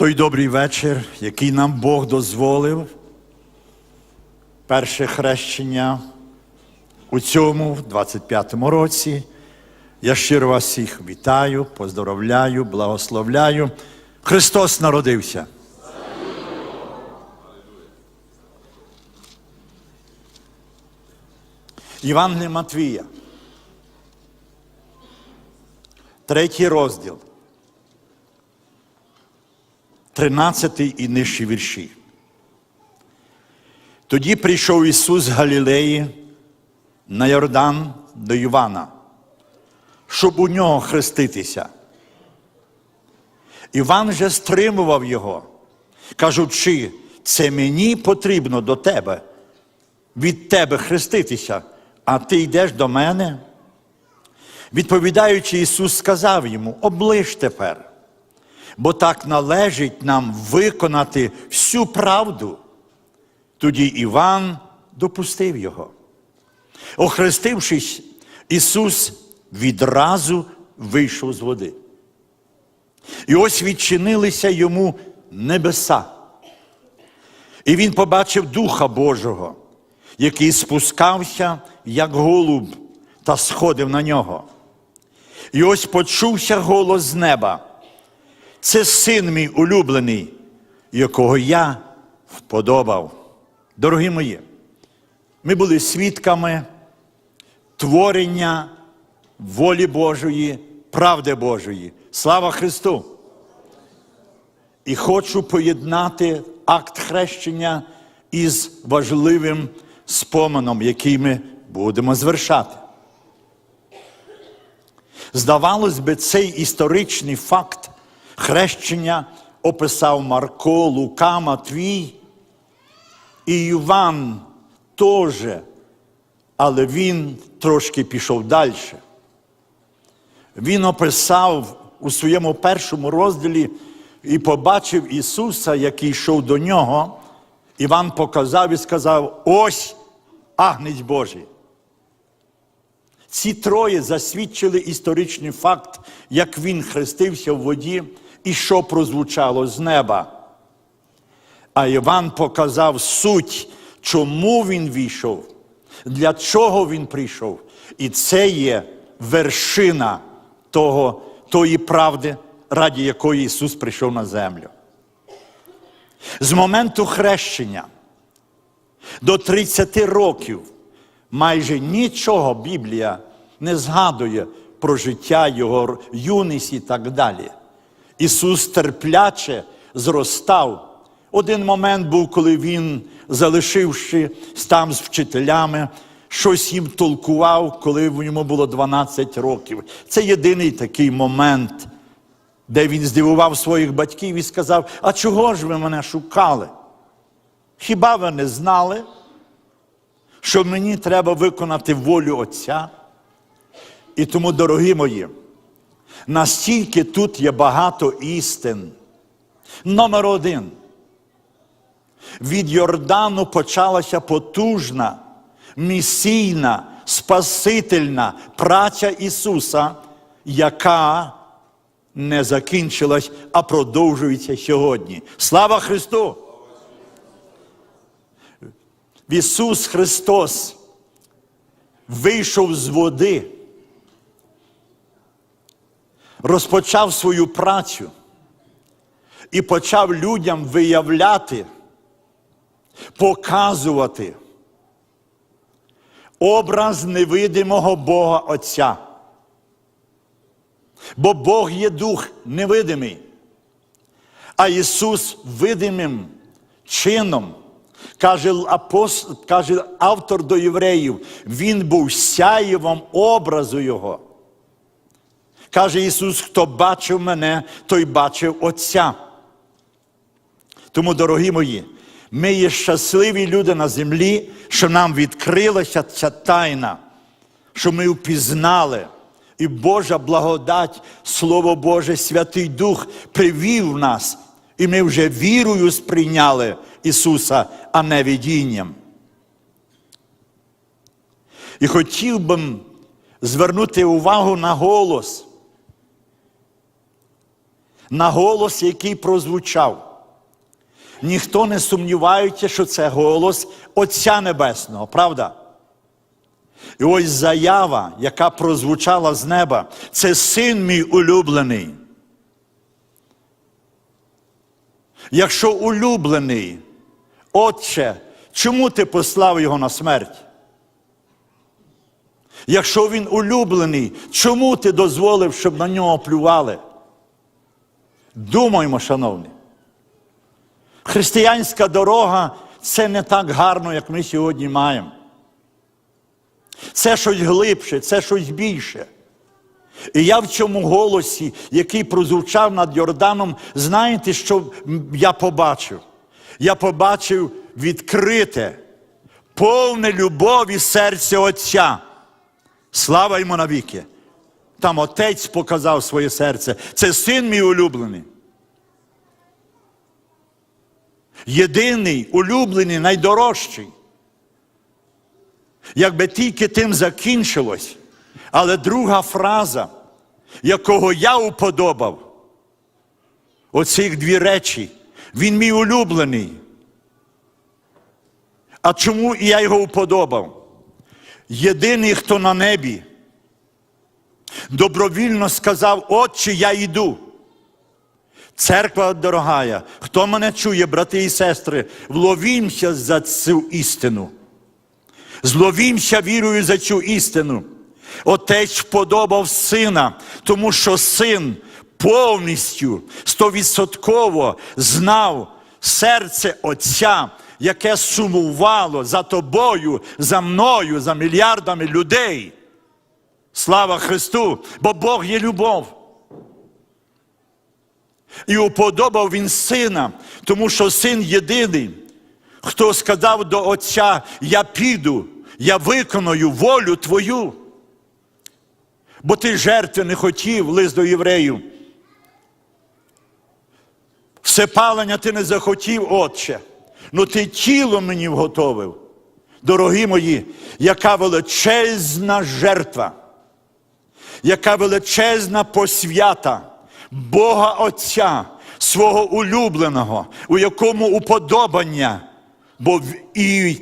той добрий вечір, який нам Бог дозволив, перше хрещення у цьому, 25-му році. Я щиро вас всіх вітаю, поздоровляю, благословляю. Христос народився. Євангелія Матвія. Третій розділ. 13 і нижчі вірші. Тоді прийшов Ісус з Галілеї на Йордан до Івана, щоб у нього хреститися. Іван же стримував його, кажучи, це мені потрібно до тебе, від тебе хреститися, а ти йдеш до мене. Відповідаючи, Ісус сказав йому: оближ тепер, бо так належить нам виконати всю правду. Тоді Іван допустив його. Охрестившись, Ісус відразу вийшов з води. І ось відчинилися йому небеса. І він побачив Духа Божого, який спускався, як голуб, та сходив на нього. І ось почувся голос з неба. Це син мій улюблений, якого я вподобав. Дорогі мої, ми були свідками творення волі Божої, правди Божої. Слава Христу! І хочу поєднати акт хрещення із важливим споменом, який ми будемо звершати. Здавалось би, цей історичний факт хрещення описав Марко, Лука, Матвій і Іван теж, але він трошки пішов далі. Він описав у своєму першому розділі і побачив Ісуса, який йшов до нього. Іван показав і сказав: ось агнець Божий. Ці троє засвідчили історичний факт, як він хрестився в воді і що прозвучало з неба. А Іван показав суть, чому він війшов, для чого він прийшов. І це є вершина того, тої правди, раді якої Ісус прийшов на землю. З моменту хрещення до 30 років майже нічого Біблія не згадує про життя Його юність і так далі. Ісус терпляче зростав. Один момент був, коли Він, залишивши там з вчителями, щось їм толкував, коли йому було 12 років. Це єдиний такий момент, де він здивував своїх батьків і сказав: А чого ж ви мене шукали? Хіба ви не знали, що мені треба виконати волю Отця? І тому, дорогі мої, настільки тут є багато істин. Номер один. Від Йордану почалася потужна, місійна, спасительна праця Ісуса, яка не закінчилась, а продовжується сьогодні. Слава Христу! Ісус Христос вийшов з води, розпочав свою працю і почав людям виявляти, показувати образ невидимого Бога Отця. Бо Бог є дух невидимий, а Ісус видимим чином. Каже апост... каже автор до євреїв, Він був сяєвом образу Його. Каже Ісус, хто бачив мене, той бачив Отця. Тому, дорогі мої, ми є щасливі люди на землі, що нам відкрилася ця тайна, що ми впізнали. І Божа благодать, Слово Боже, Святий Дух привів нас, і ми вже вірою сприйняли Ісуса, а не видінням. І хотів би звернути увагу на голос. На голос, який прозвучав. Ніхто не сумнівається, що це голос Отця Небесного, правда? І ось заява, яка прозвучала з неба, це син мій улюблений. Якщо улюблений, Отче, чому ти послав його на смерть? Якщо він улюблений, чому ти дозволив, щоб на нього плювали? Думаймо, шановні. Християнська дорога це не так гарно, як ми сьогодні маємо. Це щось глибше, це щось більше. І я в цьому голосі, який прозвучав над Йорданом, знаєте, що я побачив? Я побачив відкрите, повне любові серця Отця. Слава йому навіки. Там Отець показав своє серце. Це син мій улюблений. Єдиний, улюблений, найдорожчий. Якби тільки тим закінчилось. Але друга фраза, якого я уподобав, оцих дві речі, він мій улюблений. А чому я його уподобав? Єдиний, хто на небі, добровільно сказав, Отче, я йду. Церква дорогая, хто мене чує, брати і сестри, вловімся за цю істину. Зловімся вірою за цю істину. Отець вподобав сина, тому що син повністю стовідсотково знав серце Отця, яке сумувало за тобою, за мною, за мільярдами людей. Слава Христу! Бо Бог є любов. І уподобав він сина, тому що син єдиний, хто сказав до Отця: Я піду, я виконую волю Твою. Бо ти жертви не хотів, лист до євреїв. Всепалення ти не захотів, Отче, ну ти тіло мені вготовив. Дорогі мої, яка величезна жертва, яка величезна посвята Бога Отця, свого улюбленого, у якому уподобання, бо і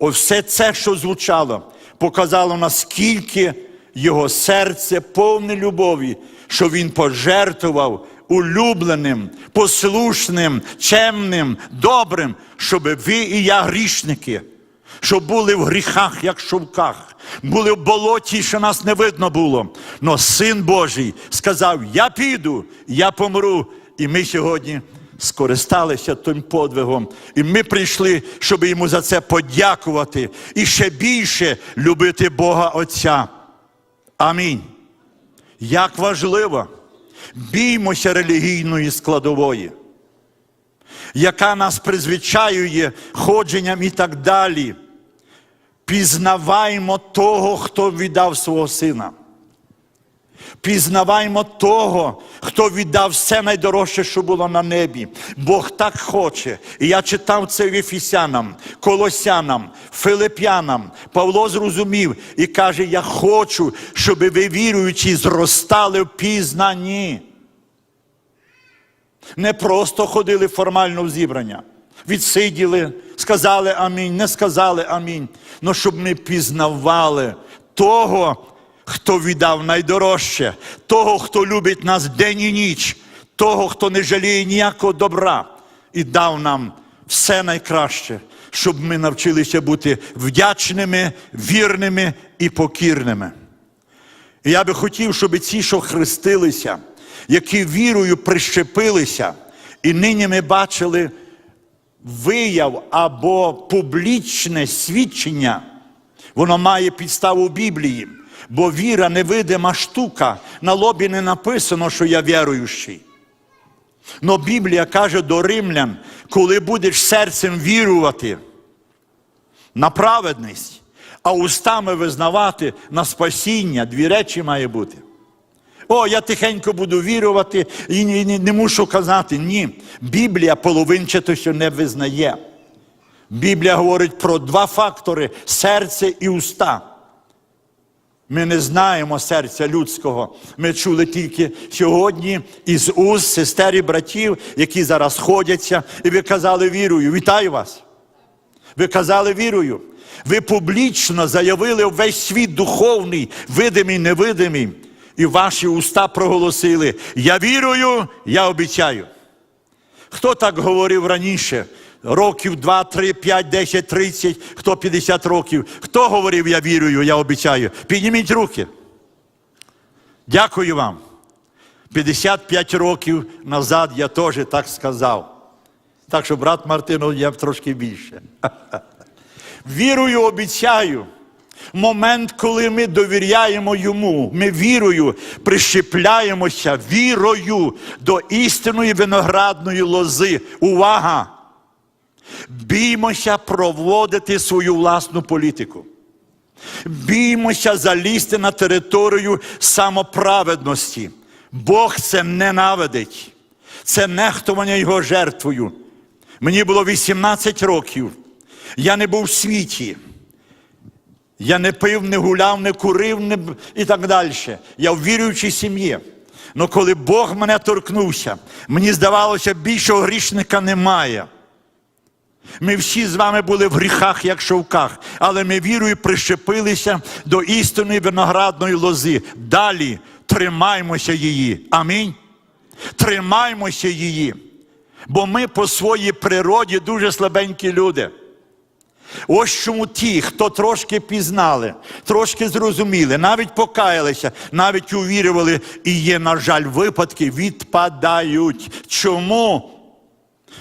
все це, що звучало, показало наскільки його серце повне любові, що він пожертвував улюбленим, послушним, чемним, добрим, щоб ви і я грішники, щоб були в гріхах, як шовках, були в болоті, що нас не видно було. Но Син Божий сказав: Я піду, я помру. І ми сьогодні скористалися тим подвигом. І ми прийшли, щоб йому за це подякувати і ще більше любити Бога Отця. Амінь. Як важливо, біймося релігійної складової, яка нас призвичаює ходженням і так далі. Пізнаваймо того, хто віддав свого сина. Пізнаваймо того, хто віддав все найдорожче, що було на небі. Бог так хоче. І я читав це в Ефісянам, Колосянам, Филип'янам. Павло зрозумів і каже: Я хочу, щоб ви віруючі зростали в пізнанні. Не просто ходили формально в зібрання, відсиділи, сказали амінь, не сказали амінь. Но щоб ми пізнавали того, хто віддав найдорожче, того, хто любить нас день і ніч, того, хто не жаліє ніякого добра і дав нам все найкраще, щоб ми навчилися бути вдячними, вірними і покірними. І я би хотів, щоб ці, що хрестилися, які вірою прищепилися, і нині ми бачили вияв або публічне свідчення, воно має підставу Біблії, бо віра невидима штука, на лобі не написано, що я віруючий. Но Біблія каже до римлян, коли будеш серцем вірувати на праведність, а устами визнавати на спасіння, дві речі має бути. О, я тихенько буду вірувати і не, не, не мушу казати. Ні. Біблія половинчато що не визнає. Біблія говорить про два фактори серце і уста. Ми не знаємо серця людського. Ми чули тільки сьогодні із уст сестер і братів, які зараз ходяться, і ви казали вірою. Вітаю вас! Ви казали вірою. Ви публічно заявили весь світ духовний, видимий, невидимий, і ваші уста проголосили: Я вірую, я обіцяю. Хто так говорив раніше? Років 2, 3, 5, 10, 30, хто 50 років. Хто говорив, я вірую, я обіцяю? Підніміть руки. Дякую вам. 55 років назад я теж так сказав. Так що, брат Мартино, я трошки більше. Вірою обіцяю. Момент, коли ми довіряємо йому, ми вірою прищепляємося вірою до істинної виноградної лози. Увага! Біймося проводити свою власну політику. Біймося залізти на територію самоправедності. Бог це ненавидить. Це нехтування його жертвою. Мені було 18 років. Я не був в світі. Я не пив, не гуляв, не курив не... і так далі. Я в віруючій сім'ї. Але коли Бог мене торкнувся, мені здавалося, більшого грішника немає. Ми всі з вами були в гріхах, як шовках, але ми вірою прищепилися до істинної виноградної лози. Далі тримаймося її. Амінь. Тримаймося її. Бо ми по своїй природі дуже слабенькі люди. Ось чому ті, хто трошки пізнали, трошки зрозуміли, навіть покаялися, навіть увірювали, і є, на жаль, випадки, відпадають. Чому?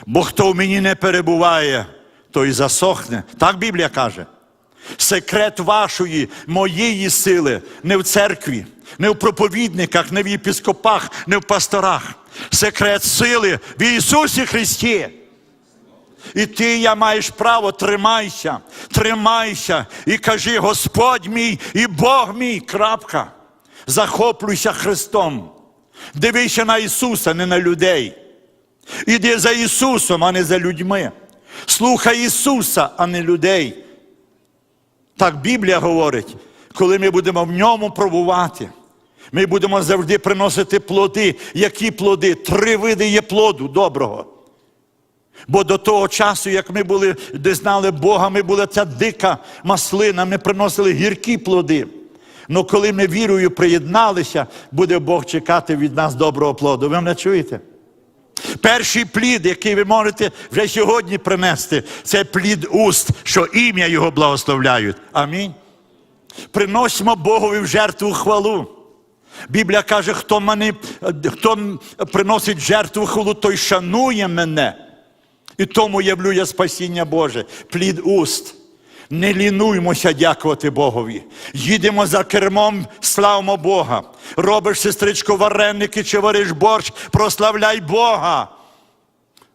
Бо хто в мені не перебуває, той засохне. Так Біблія каже. Секрет вашої, моєї сили не в церкві, не в проповідниках, не в єпіскопах, не в пасторах. Секрет сили в Ісусі Христі. І ти, я маєш право, тримайся, тримайся і кажи, Господь мій і Бог мій. Крапка. Захоплюйся Христом. Дивися на Ісуса, не на людей. Іди за Ісусом, а не за людьми. Слухай Ісуса, а не людей. Так Біблія говорить, коли ми будемо в ньому пробувати, ми будемо завжди приносити плоди. Які плоди? Три види є плоду доброго. Бо до того часу, як ми були, де знали Бога, ми була ця дика маслина, ми приносили гіркі плоди. Але коли ми вірою приєдналися, буде Бог чекати від нас доброго плоду. Ви мене чуєте? Перший плід, який ви можете вже сьогодні принести, це плід уст, що ім'я Його благословляють. Амінь. Приносимо Богові в жертву хвалу. Біблія каже, хто, мене, хто приносить жертву хвалу, той шанує мене. І тому явлю я спасіння Боже, плід уст. Не лінуймося дякувати Богові. Їдемо за кермом, славимо Бога. Робиш, сестричко, вареники чи вариш борщ, прославляй Бога.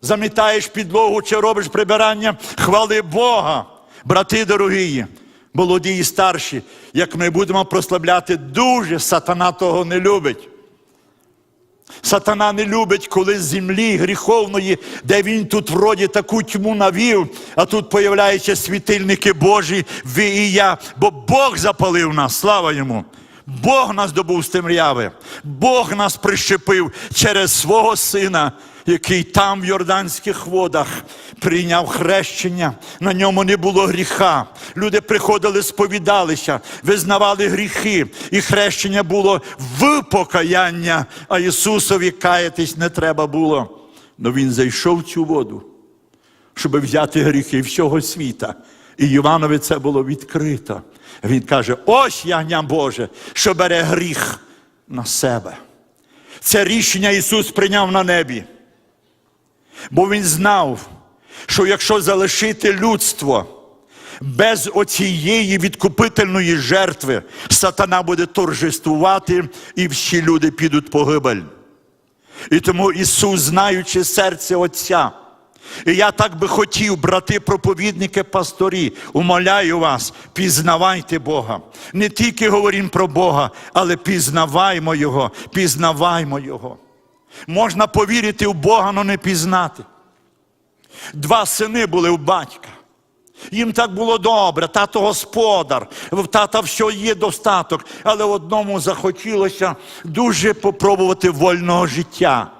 Замітаєш підлогу чи робиш прибирання, хвали Бога. Брати дорогі, молоді і старші, як ми будемо прославляти дуже, сатана того не любить. Сатана не любить, коли з землі гріховної, де він тут вроді таку тьму навів, а тут появляються світильники Божі, ви і я. Бо Бог запалив нас, слава йому. Бог нас добув з темряви. Бог нас прищепив через свого сина, який там в Йорданських водах прийняв хрещення. На ньому не було гріха. Люди приходили, сповідалися, визнавали гріхи, і хрещення було в покаяння, а Ісусові каятись не треба було. Но Він зайшов в цю воду, щоб взяти гріхи всього світа. І Іванові це було відкрито. Він каже: ось ягня Боже, що бере гріх на себе. Це рішення Ісус прийняв на небі. Бо Він знав, що якщо залишити людство без оцієї відкупительної жертви, сатана буде торжествувати і всі люди підуть погибель. І тому Ісус, знаючи серце Отця, і я так би хотів, брати, проповідники, пасторі, умоляю вас, пізнавайте Бога. Не тільки говоримо про Бога, але пізнаваймо Його, пізнаваймо Його. Можна повірити в Бога, але не пізнати. Два сини були у батька. Їм так було добре, тато господар, в тата все є достаток, але одному захотілося дуже попробувати вольного життя.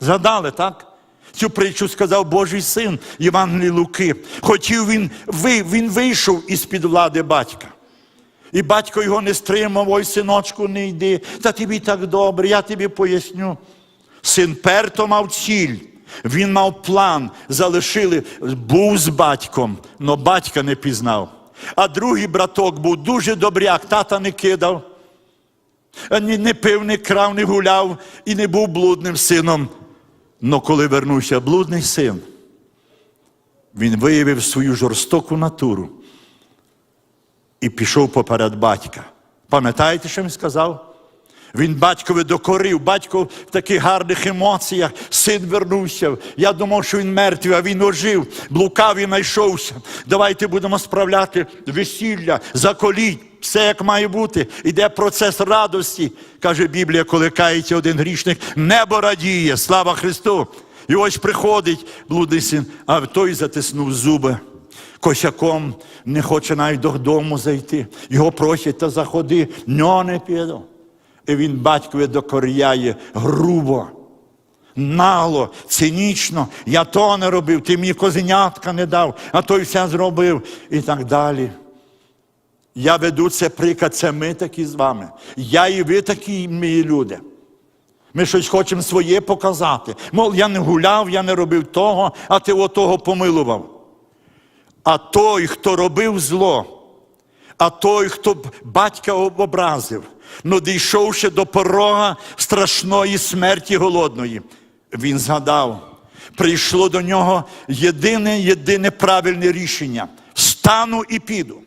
Згадали, так? Цю притчу сказав Божий син Євангелій Луки. Хотів він, він вийшов із-під влади батька. І батько його не стримав, ой, синочку, не йди, та тобі так добре, я тобі поясню. Син перто мав ціль, він мав план, залишили, був з батьком, але батька не пізнав. А другий браток був дуже добряк, тата не кидав, ні- не пив, не крав, не гуляв і не був блудним сином. Но коли вернувся блудний син, він виявив свою жорстоку натуру і пішов поперед батька. Пам'ятаєте, що він сказав? Він батькові докорив, батько в таких гарних емоціях, син вернувся. Я думав, що він мертвий, а він ожив, блукав і знайшовся. Давайте будемо справляти весілля, заколіть, все як має бути. Іде процес радості. Каже Біблія, коли кається один грішник, небо радіє, слава Христу. І ось приходить блудний син, а той затиснув зуби косяком, не хоче навіть додому зайти. Його просять, та заходи, ньо не піду. І він батькові докоряє грубо, нагло, цинічно. Я то не робив, ти мені козенятка не дав, а той все зробив і так далі. Я веду це приклад, це ми такі з вами. Я і ви такі, мої люди. Ми щось хочемо своє показати. Мов, я не гуляв, я не робив того, а ти отого помилував. А той, хто робив зло, а той, хто батька образив, ну дійшовши до порога страшної смерті голодної, він згадав, прийшло до нього єдине, єдине правильне рішення: встану і піду.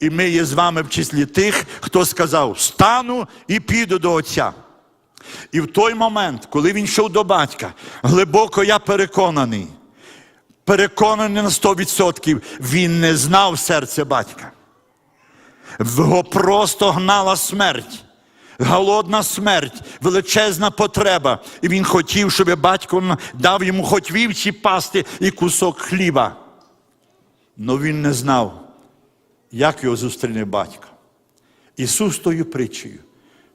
І ми є з вами в числі тих, хто сказав: встану і піду до Отця. І в той момент, коли він йшов до батька, глибоко я переконаний, переконаний на 100%, він не знав серце батька. Його просто гнала смерть. Голодна смерть, величезна потреба. І він хотів, щоб батько дав йому хоч вівці пасти і кусок хліба. Но він не знав, як його зустріне батько. Ісус тою притчею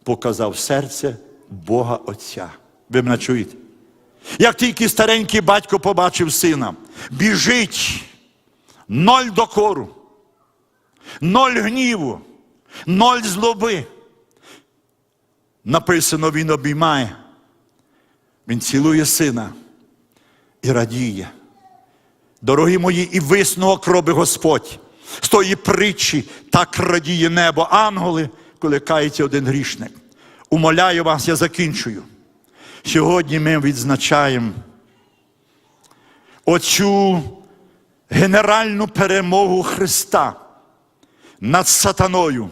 показав серце Бога Отця. Ви мене чуєте? Як тільки старенький батько побачив сина, біжить, ноль докору, ноль гніву, ноль злоби. Написано, він обіймає, він цілує сина і радіє. Дорогі мої, і висновок робить Господь. З тої притчі так радіє небо, ангели, коли кається один грішник. Умоляю вас, я закінчую. Сьогодні ми відзначаємо оцю генеральну перемогу Христа над сатаною,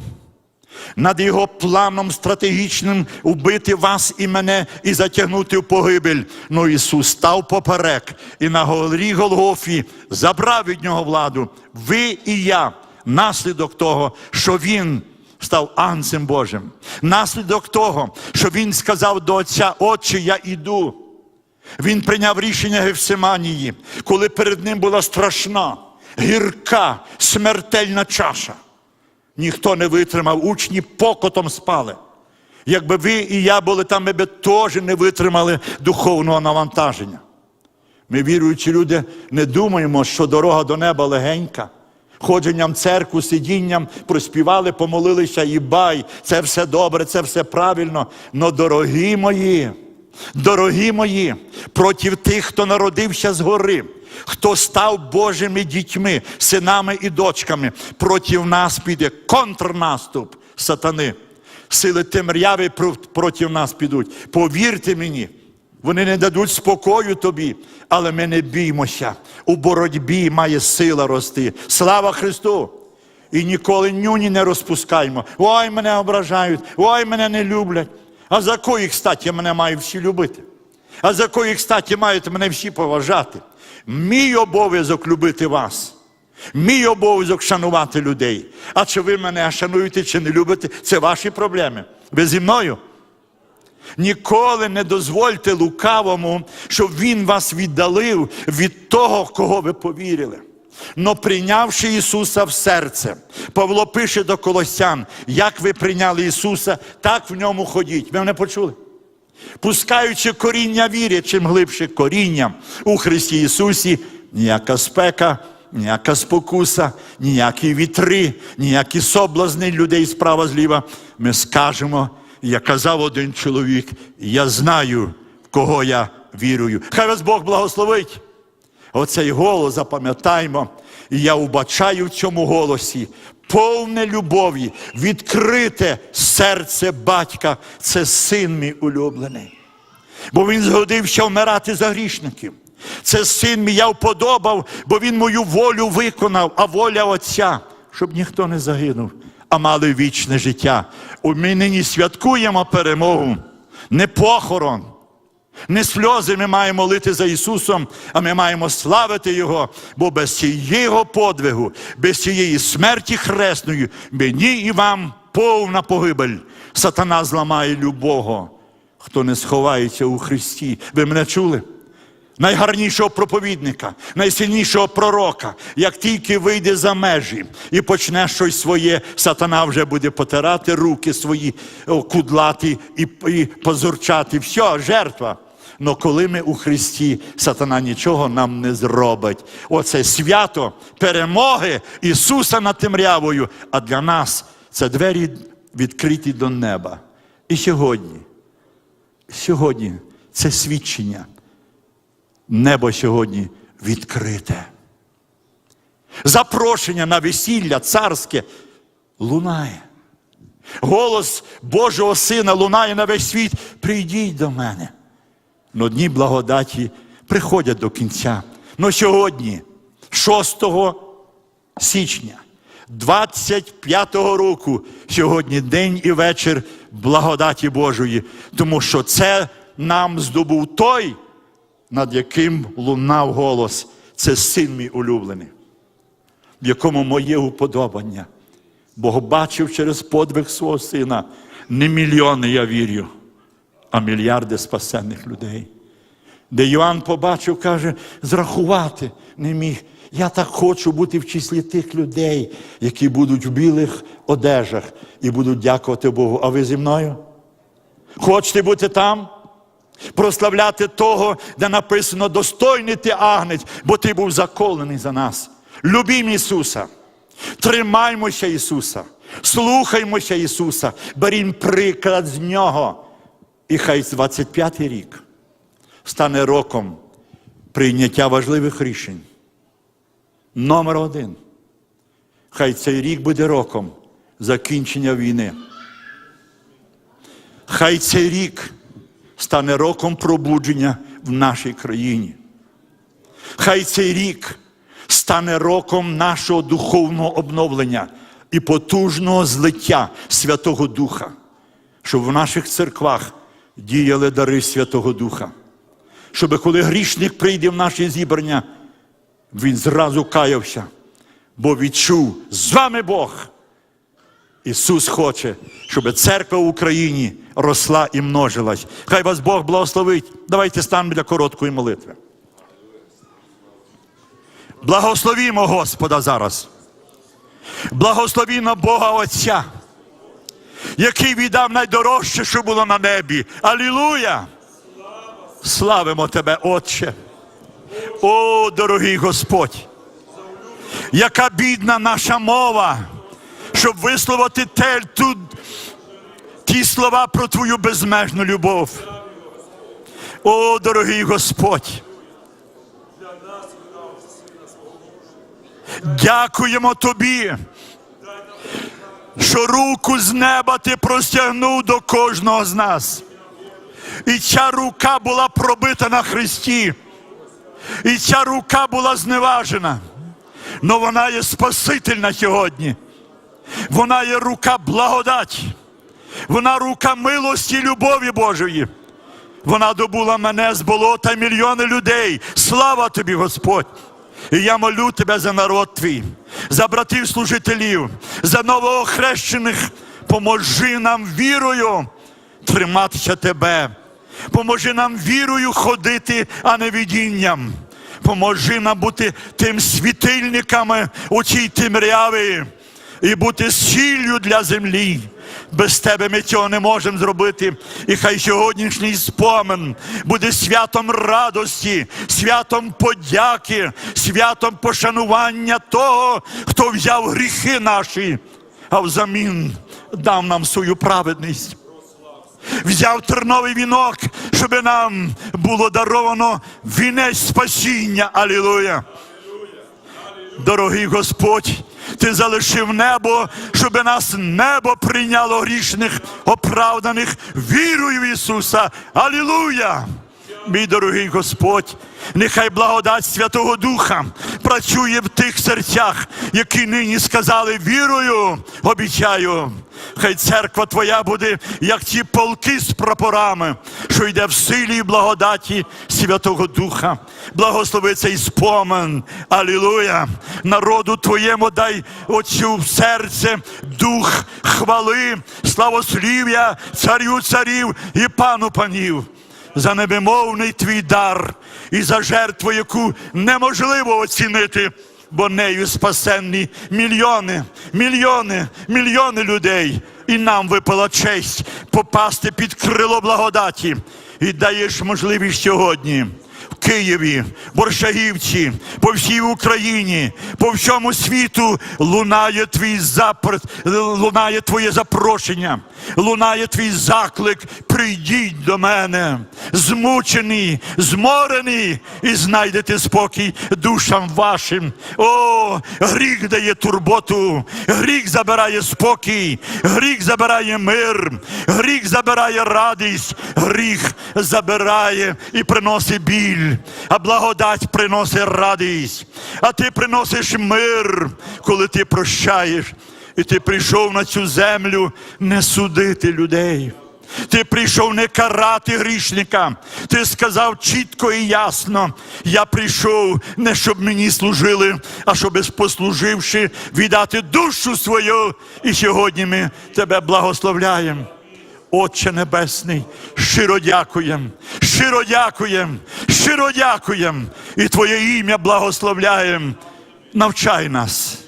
над його планом стратегічним убити вас і мене і затягнути в погибель. Ну Ісус став поперек і на горі Голгофі забрав від нього владу. Ви і я, наслідок того, що Він став анцем Божим. Наслідок того, що Він сказав до Отця, Отче, я іду. Він прийняв рішення Гефсиманії, коли перед ним була страшна, гірка, смертельна чаша. Ніхто не витримав, учні покотом спали. Якби ви і я були там, ми би теж не витримали духовного навантаження. Ми, віруючі люди, не думаємо, що дорога до неба легенька. Ходженням церкву, сидінням, проспівали, помолилися і бай, це все добре, це все правильно. Но, дорогі мої, дорогі мої, проти тих, хто народився згори, хто став Божими дітьми, синами і дочками, проти нас піде контрнаступ сатани. Сили темряви проти нас підуть. Повірте мені, вони не дадуть спокою тобі, але ми не біймося. У боротьбі має сила рости. Слава Христу! І ніколи нюні не розпускаємо. Ой, мене ображають, ой, мене не люблять. А за якої статі мене мають всі любити? А за якої статі мають мене всі поважати? Мій обов'язок любити вас. Мій обов'язок шанувати людей. А чи ви мене шануєте, чи не любите, це ваші проблеми. Ви зі мною? Ніколи не дозвольте лукавому, щоб він вас віддалив від того, кого ви повірили. Но прийнявши Ісуса в серце, Павло пише до Колосян, як ви прийняли Ісуса, так в ньому ходіть. Ви мене почули? Пускаючи коріння віри, чим глибше коріння у Христі Ісусі, ніяка спека, ніяка спокуса, ніякі вітри, ніякі соблазни людей справа зліва. Ми скажемо, як казав один чоловік, я знаю, в кого я вірую. Хай вас Бог благословить. Оцей голос запам'ятаймо, і я убачаю в цьому голосі повне любові, відкрите серце батька, це син мій улюблений. Бо він згодився вмирати за грішників. Це син мій я вподобав, бо він мою волю виконав, а воля Отця, щоб ніхто не загинув, а мали вічне життя. Ми нині святкуємо перемогу, не похорон. Не сльози ми маємо лити за Ісусом, а ми маємо славити Його, бо без цієї подвигу, без цієї смерті хресної, мені і вам повна погибель. Сатана зламає любого, хто не сховається у Христі. Ви мене чули? Найгарнішого проповідника, найсильнішого пророка, як тільки вийде за межі і почне щось своє, сатана вже буде потирати руки свої, кудлати і, і позурчати. Все, жертва. Но коли ми у Христі, сатана нічого нам не зробить. Оце свято перемоги Ісуса над темрявою. А для нас це двері відкриті до неба. І сьогодні, сьогодні це свідчення. Небо сьогодні відкрите. Запрошення на весілля царське лунає. Голос Божого Сина лунає на весь світ. Прийдіть до мене. Но дні благодаті приходять до кінця. Но сьогодні, 6 січня 25-го року, сьогодні день і вечір благодаті Божої, тому що це нам здобув той, над яким лунав голос. Це син мій улюблений, в якому моє уподобання. Бог бачив через подвиг свого сина не мільйони, я вірю, а мільярди спасенних людей. Де Йоанн побачив, каже, зрахувати не міг. Я так хочу бути в числі тих людей, які будуть в білих одежах і будуть дякувати Богу. А ви зі мною? Хочете бути там? Прославляти того, де написано достойний ти агнець, бо ти був заколений за нас. Любім Ісуса, тримаймося Ісуса, слухаймося Ісуса, берім приклад з Нього. І хай 25-й рік стане роком прийняття важливих рішень. Номер один. Хай цей рік буде роком закінчення війни. Хай цей рік стане роком пробудження в нашій країні. Хай цей рік стане роком нашого духовного обновлення і потужного злиття Святого Духа, щоб в наших церквах діяли дари Святого Духа. Щоб коли грішник прийде в наші зібрання, він зразу каявся, бо відчув з вами Бог. Ісус хоче, щоб церква в Україні росла і множилась. Хай вас Бог благословить. Давайте станемо для короткої молитви. Благословімо Господа зараз. Благословімо Бога Отця, який віддав найдорожче, що було на небі. Алілуя! Славимо Тебе, Отче. О, дорогий Господь! Яка бідна наша мова, щоб висловити те, тут, ті слова про Твою безмежну любов. О, дорогий Господь! Дякуємо Тобі, що руку з неба Ти простягнув до кожного з нас. І ця рука була пробита на Христі. І ця рука була зневажена. Но вона є Спасительна сьогодні. Вона є рука благодаті. Вона рука милості і любові Божої. Вона добула мене з болота мільйони людей. Слава тобі, Господь! І я молю тебе за народ твій, за братів служителів, за новоохрещених. Поможи нам вірою триматися тебе. Поможи нам вірою ходити, а не видінням. Поможи нам бути тим світильниками у цій темряві і бути сіллю для землі. Без тебе ми цього не можемо зробити. І хай сьогоднішній спомин буде святом радості, святом подяки, святом пошанування того, хто взяв гріхи наші, а взамін дав нам свою праведність. Взяв терновий вінок, щоб нам було даровано вінець спасіння. Алілуя! Дорогий Господь, Ти залишив небо, щоб нас небо прийняло грішних, оправданих вірою в Ісуса. Алілуя! Мій дорогий Господь, нехай благодать Святого Духа працює в тих серцях, які нині сказали вірою, обіцяю. Хай церква Твоя буде, як ті полки з прапорами, що йде в силі і благодаті Святого Духа. Благослови цей спомин. Алілуя! Народу Твоєму дай оцю серце дух хвали, славослів'я, царю царів і пану панів за небемовний твій дар і за жертву, яку неможливо оцінити, бо нею спасенні мільйони, мільйони, мільйони людей. І нам випала честь попасти під крило благодаті. І даєш можливість сьогодні в Києві, Боршагівці, по всій Україні, по всьому світу лунає твій запит, лунає твоє запрошення, лунає твій заклик. Прийдіть до мене, змучені, зморені, і знайдете спокій душам вашим. О, гріх дає турботу, гріх забирає спокій, гріх забирає мир, гріх забирає радість, гріх забирає і приносить біль, а благодать приносить радість. А ти приносиш мир, коли ти прощаєш. І ти прийшов на цю землю не судити людей. Ти прийшов не карати грішника. Ти сказав чітко і ясно: я прийшов не щоб мені служили, а щоб послуживши, віддати душу свою. І сьогодні ми тебе благословляємо. Отче Небесний, щиро дякуєм, щиро дякуєм, щиро дякуєм. І Твоє ім'я благословляєм. Навчай нас,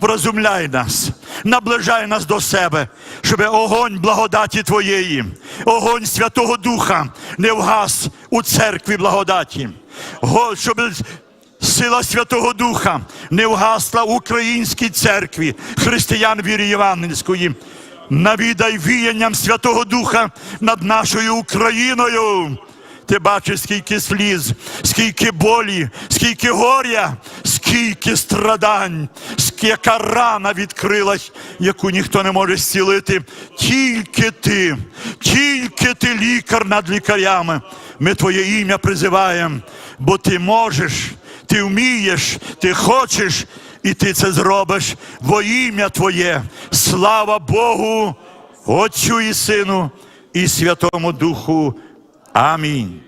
вразумляй нас, наближай нас до себе, щоб огонь благодаті Твоєї, огонь Святого Духа не вгас у церкві благодаті, щоб Сила Святого Духа не вгасла в українській церкві християн віри Євангельської. Навідай віянням Святого Духа над нашою Україною. Ти бачиш, скільки сліз, скільки болі, скільки горя, скільки страдань, яка рана відкрилась, яку ніхто не може зцілити. Тільки ти, тільки ти лікар над лікарями. Ми Твоє ім'я призиваємо, бо ти можеш, ти вмієш, ти хочеш, і ти це зробиш во ім'я Твоє. Слава Богу, Отцю і Сину, і Святому Духу. Амінь.